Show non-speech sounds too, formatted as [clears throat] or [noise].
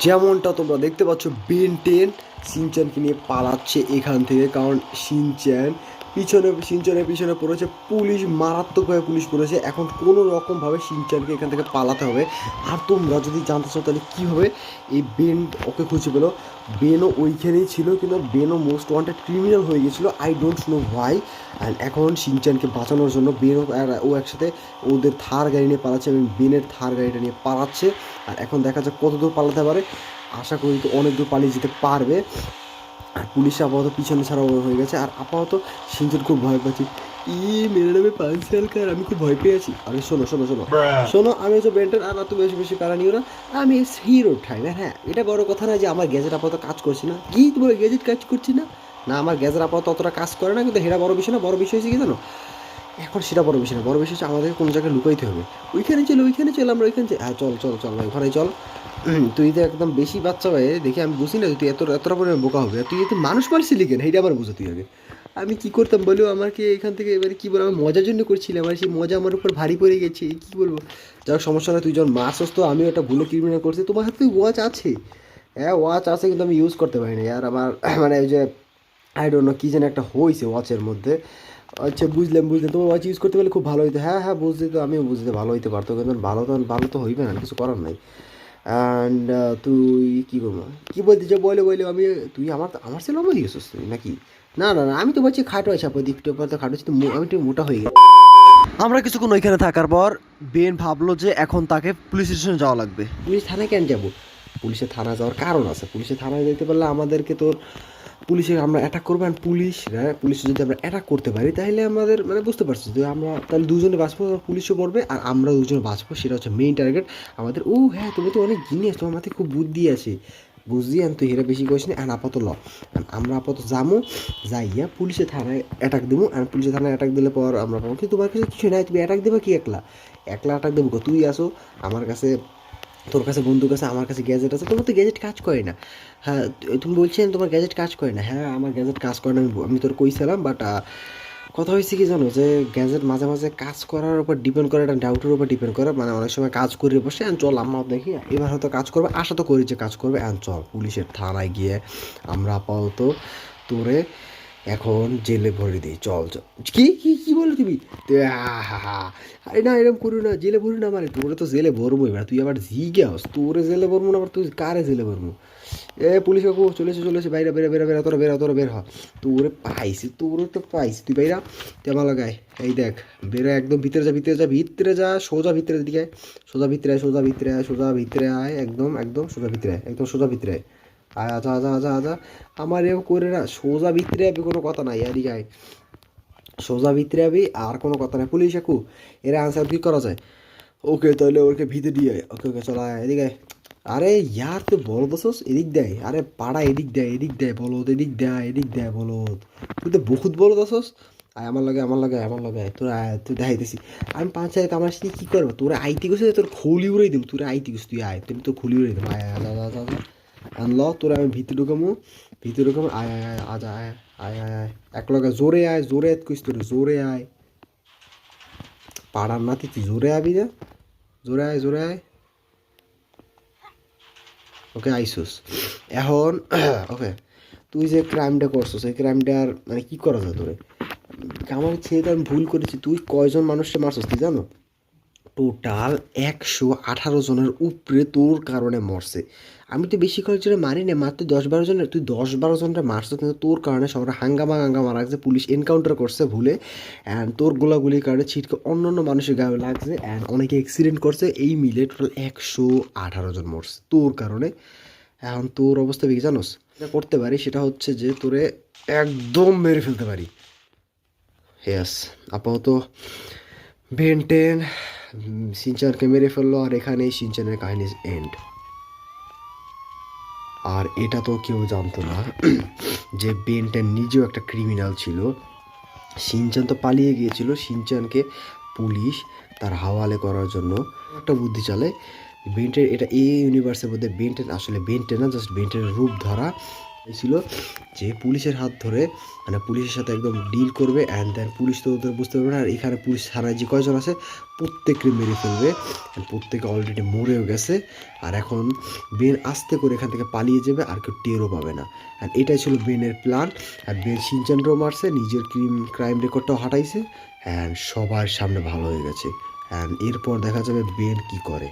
যেমনটা তোমরা দেখতে পাচ্ছ বেন টেন সিনচ্যানকে নিয়ে পালাচ্ছে এখান থেকে কারণ সিনচান পিছনে, সিনচানের পিছনে পড়েছে, পুলিশ মারাত্মকভাবে পুলিশ পড়েছে। এখন কোনো রকমভাবে সিনচানকে এখান থেকে পালাতে হবে। আর তোমরা যদি জানতে চাও তাহলে কী হবে, এই বেন ওকে খুঁজে পেল। বেনও ওইখানেই ছিল কিন্তু বেনও মোস্ট ওয়ান্টেড ক্রিমিনাল হয়ে গেছিল I don't know why. And এখন সিনচানকে বাঁচানোর জন্য বেনও ও একসাথে ওদের থার গাড়ি নিয়ে পালাচ্ছে এবং বেনের থার গাড়িটা নিয়ে পালাচ্ছে। আর এখন দেখা যাক কত দূর পালাতে পারে। আশা করি তো অনেক দূর পালিয়ে যেতে পারবে। আর পুলিশ আপাতত পিছনে ছাড়া হয়ে গেছে। আর আপাতত সিনচান খুব ভয় পাচ্ছি। ই মেরে নেবে পাঁচ সালকার আমি খুব ভয় পেয়ে আছি। আরে শোনো শোনো শোনো। শোনো আমি হচ্ছে বেন্টার আর এত বেশি বেশি প্যারা নিও না। আমি হিরো ঠাই না হ্যাঁ। এটা বড় কথা না যে আমার গ্যাজেট আপাতত কাজ করছে না। কি তোমার গ্যাজেট কাজ করছি না। না আমার গ্যাজেট আপাতত অতটা কাজ করে না কিন্তু সেটা বড় বিষয় না। বড় বিষয় হচ্ছে কি জানো? এখন সেটা বড় বিষয় না। বড় বিষয় হচ্ছে আমাদেরকে কোনো জায়গায় লুকাইতে হবে। ওইখানে চল ওইখানে চল আমরা ওইখানে হ্যাঁ চল চল চল ভাই ওখানে চল। [clears throat] তুই তো একদম বেশি বাচ্চা হয়ে দেখি আমি বুঝি না তুই এত এতটা পরিমাণে বোকা হবে। তুই এত মানুষ পারছিলি কেন? সেইটা আবার বুঝো তুই আমি কি করতাম বলো? আমাকে এখান থেকে এবারে কি বলব? আমি মজার জন্য করছিলাম। আর সেই মজা আমার উপর ভারী পড়ে গেছে। কি বলব? যাক, সমস্যা নয় তুই যখন মারছস তো আমিও একটা ভুলে ক্রিমিনাল করছি। তোমার হাতে ওয়াচ আছে। হ্যাঁ ওয়াচ আছে কিন্তু আমি ইউজ করতে পারি না আর আমার [clears throat] মানে ওই যে আই ডোন্ট নো কী যেন একটা হয়েছে ওয়াচের মধ্যে। আচ্ছা বুঝলাম বুঝলাম। তোমার ওয়াচ ইউজ করতে পারলে খুব ভালো হইতো। হ্যাঁ হ্যাঁ বুঝতে তো, আমিও বুঝতে ভালো হইতে পারতো কিন্তু ভালো তো ভালো তো হইবে না, কিছু করার নাই। অ্যান্ড তুই কী বলব? কী বলতে যে বলে বলে। আমি তুই আমার আমার ছেলে বলে দিয়ে তুই নাকি? না না না আমি তো বলছি খাটো আছে আপনার দিকটা পর তো খাটো তো আমি একটু মোটা হয়ে গেছি। আমরা কিছুক্ষণ ওইখানে থাকার পর বেন ভাবলো যে এখন তাকে পুলিশ স্টেশনে যাওয়া লাগবে। পুলিশ থানায় কেন যাব? পুলিশের থানা যাওয়ার কারণ আছে। পুলিশের থানায় যেতে পারলে আমাদেরকে তোর পুলিশে আমরা অ্যাটাক করব আর পুলিশ হ্যাঁ পুলিশে যদি আমরা অ্যাটাক করতে পারি তাহলে আমাদের মানে বুঝতে পারছি যে আমরা তাহলে দুজনে বাঁচবো পুলিশও পড়বে আর আমরা দুজনে বাঁচবো, সেটা হচ্ছে মেইন টার্গেট আমাদের। ও হ্যাঁ তুমি তো অনেক জিনিয়াস তোমার মাথায় খুব বুদ্ধি আছে। বুঝলি আর তুই হেরা বেশি করিস না আর আপাতত ল। আমরা আপাতত যাব যাইয়া পুলিশে থানায় অ্যাটাক দেবো আর পুলিশে থানায় অ্যাটাক দিলে পর আমরা কিন্তু তোমার কাছে কিছু নাই, তুমি অ্যাটাক দেবা কি একলা? একলা অ্যাটাক দেবো তুই আসো, আমার কাছে তোর কাছে বন্ধুর কাছে, আমার কাছে গ্যাজেট আছে তোমার তো গ্যাজেট কাজ করে না। হ্যাঁ তুমি বলছেন তোমার গ্যাজেট কাজ করে না। হ্যাঁ আমার গ্যাজেট কাজ করে না, আমি তোর কইছিলাম বাট কথা হয়েছে কি জানো যে গ্যাজেট মাঝে মাঝে কাজ করার উপর ডিপেন্ড করে, একটা ডাউটের উপর ডিপেন্ড করে মানে অনেক সময় কাজ করে বসে আর চল আমরা দেখি, এবার হয়তো কাজ করবে, আশা তো করি যে কাজ করবে আর চল পুলিশের থানায় গিয়ে আমরা আপাতত তোরে এখন জেলে ভরে দিই চল চল। কি কি কি বলে তুমি? আরে না এরকম করি না, জেলে ভরি না মানে তোরে তো জেলে ভরবো এবার, তুই আবার জিজ্ঞাস তোরে জেলে ভরবো না, আবার তুই কারে জেলে ভরবো এ পুলিশ কাকু চলেছে চলেছে বাইরে বেরা বেরা বেরা তোরা বেরা তোরা বের হ। তোরে পাইছি, তোরে তো পাইছি, তুই বাইরা তুই আমার লাগাই এই দেখ, বেরা একদম, ভিতরে যা ভিতরে যা ভিতরে যা, সোজা ভিতরে দিকে সোজা ভিতরে সোজা ভিতরে আয়, সোজা ভিতরে আয়, একদম একদম, সোজা ভিতরে আয়, একদম সোজা ভিতরে আয়। আয় আজা আজা আজা আমার এও করে না, সোজা ভিতরে আবি, কোনো কথা নাই, এদিকে আয়। সোজা ভিতরে আবি, আর কোনো কথা নাই। পুলিশ একু এরা আনসার কি করা যায়? ওকে, তাহলে ওকে ভিতরে দিয়ে আয়। ওকে ওকে, চলো, আয় এদিকে। আরে, ইয়ার তুই বল দোসস এদিক দেয় আরে, পাড়া, এদিক দেয় এদিক দেয় বলদ, এদিক দেয় এদিক দেয় বলদ। তুই তো বহুত বল দোসস আয়, আমার লাগে আমার লাগে আমার লাগে তোর তুই দেখাইতেছি। আমি হাজার আমার সাথে কী করব? তোরা আইতে গেছে তোর খুলি উড়াই দিম, তোরা আইতে গেছিস তুই আয় তুমি তোর খুলি উড়াই দিম। আয় আয় আয় আয় তোরা আমি ভিতরে ঢুকামো ভিতরে ঢুকামো, আয় আয় আয়, আজ আয় আয় আয় আয়। এক লগে জোরে আয়, জোরে কইস তোর, জোরে আয়। পাড়ার নাতি তুই জোরে আবি না? জোরে আয় জোরে আয়। ওকে, আইসুস। এখন, [clears throat] ওকে, তুই যে ক্রাইমটা করছিস, এই ক্রাইমটার মানে কি করা যায় তোরে? আমার ছেলে তো আমি ভুল করেছি। তুই কয়জন মানুষকে মারছিস তুই জানো? টোটাল একশো আঠারো জনের উপরে তোর কারণে মরছে। আমি তো বেশি কয়েকজনে মারি না, মাত্র দশ বারো জনের। তুই দশ বারো জনটা মারছো, কিন্তু তোর কারণে সবাই হাঙ্গামা হাঙ্গামা লাগছে, পুলিশ এনকাউন্টার করছে ভুলে। অ্যান্ড তোর গোলাগুলির কারণে ছিটকে অন্য অন্য মানুষের গায়ে লাগছে। অ্যান্ড অনেকে অ্যাক্সিডেন্ট করছে, এই মিলে টোটাল একশো আঠারো জন মরছে তোর কারণে। এখন তোর অবস্থা কি জানোস? যেটা করতে পারি সেটা হচ্ছে যে তোরে একদম মেরে ফেলতে পারি। ইয়াস আপাতত বেনটেন সিনচানকে মেরে ফেলল আর এখানেই সিনচানের কাহিনী এন্ড আর এটা তো কেউ জানতো না, যে বেনটেন নিজেও একটা ক্রিমিনাল ছিল। সিনচান তো পালিয়ে গিয়েছিল, সিনচানকে পুলিশ তার হাওয়ালে করার জন্য। একটা বুদ্ধি চালে বেন্টেন এটা এই ইউনিভার্সের মধ্যে বেন্টেন আসলে বেন্টেন না জাস্ট বেন্টেনের রূপ ধরা ছিল যে পুলিশের হাত ধরে মানে পুলিশের সাথে একদম ডিল করবে অ্যান্ড দেন পুলিশ তো ওদের বুঝতে পারবে না। আর এখানে পুলিশ থানায় যে কয়জন আছে, প্রত্যেককে মেরে ফেলবে প্রত্যেকে অলরেডি মরেও গেছে। আর এখন বেন আস্তে করে এখান থেকে পালিয়ে যাবে, আর কেউ টেরও পাবে না। আর এটাই ছিল বেনের প্ল্যান আর বেন সিনচেন্দ্রও মারছে, নিজের ক্রিম ক্রাইম রেকর্ডটাও হাঁটাইছে অ্যান্ড সবার সামনে ভালো হয়ে গেছে। অ্যান্ড এরপর দেখা যাবে বেন কি করে।